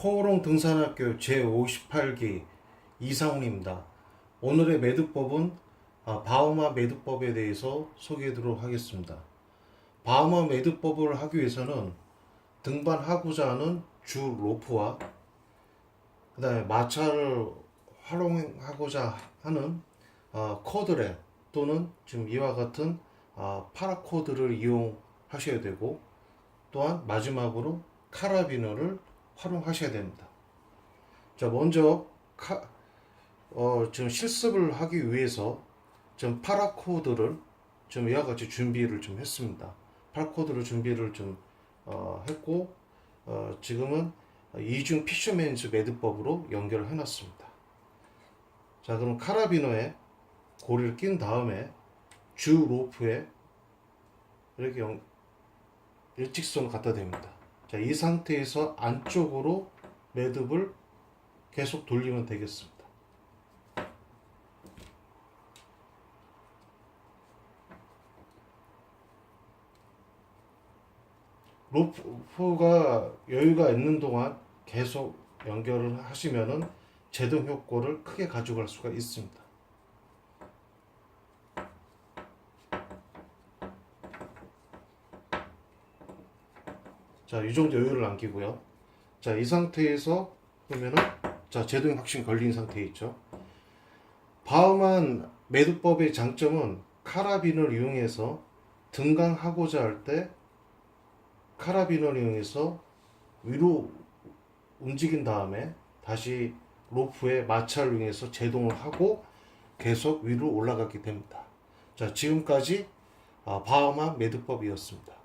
코오롱 등산학교 제58기 이상훈입니다. 오늘의 매듭법은 아, 바우마 매듭법에 대해서 소개하도록 하겠습니다. 바우마 매듭법을 하기 위해서는 등반하고자 하는 주 로프와 그 다음에 마찰을 활용하고자 하는 어, 코드렛 또는 지금 이와 같은 어, 파라코드를 이용하셔야 되고 또한 마지막으로 카라비너를 활용하셔야 됩니다. 자 먼저 카, 어, 지금 실습을 하기 위해서 좀 파라코드를 좀 이와 같이 준비를 좀 했습니다. 파라코드를 준비를 좀 어, 했고 어, 지금은 이중 피셔맨즈 매듭법으로 연결을 해놨습니다. 자 그럼 카라비너에 고리를 낀 다음에 주 로프에 이렇게 연- 일직선을 갖다 댑니다. 자, 이 상태에서 안쪽으로 매듭을 계속 돌리면 되겠습니다. 로프가 여유가 있는 동안 계속 연결을 하시면은 제동 효과를 크게 가져갈 수가 있습니다. 자, 이 정도 여유를 남기고요. 자, 이 상태에서 그러면은 자, 제동이 확실히 걸린 상태에 있죠. 바우만 매듭법의 장점은 카라빈을 이용해서 등강하고자 할 때 카라빈을 이용해서 위로 움직인 다음에 다시 로프에 마찰을 이용해서 제동을 하고 계속 위로 올라가게 됩니다. 자, 지금까지 아, 바하마 매듭법이었습니다.